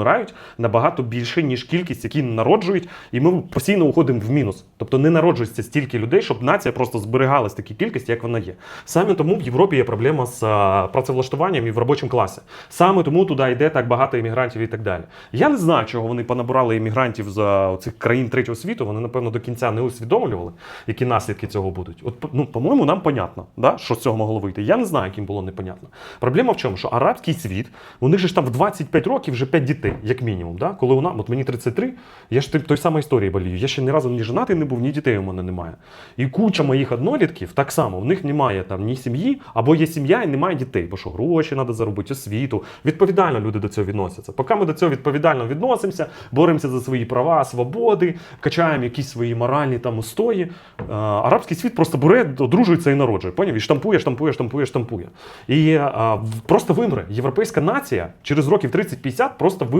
помирають, набагато більше, ніж кількість, які народжують, і ми постійно уходимо в мінус. Тобто не народжується стільки людей, щоб нація просто зберігалась такій кількості, як вона є. Саме тому в Європі є проблема з працевлаштуванням і в робочому класі. Саме тому туди йде так багато іммігрантів і так далі. Я не знаю, чого вони понабирали іммігрантів з цих країн третього світу. Вони, напевно, до кінця не усвідомлювали, які наслідки цього будуть. От, ну, по-моєму, нам понятно, да, що з цього могло вийти. Я не знаю, яким було непонятно. Проблема в чому? Що арабський світ, у них же ж там в 25 років вже 5 дітей, як мінімум. Да? Коли нас, от мені 33, я ж той, самої історії болію. Я ще ні разу ні женатий не був, ні дітей у мене немає. І куча моїх однолітків так само, в них немає там ні сім'ї, або є сім'я і немає дітей. Бо що гроші треба заробити, освіту. Відповідально люди до цього відносяться. Поки ми до цього відповідально відносимося, боремося за свої права, свободи, качаємо якісь свої моральні там устої. е, Арабський світ просто бере, одружується і народжує. Поняв? І штампує, штампує, штампує, штампує. І е, просто вимре. Європейська нація через років 30-50 просто вимре.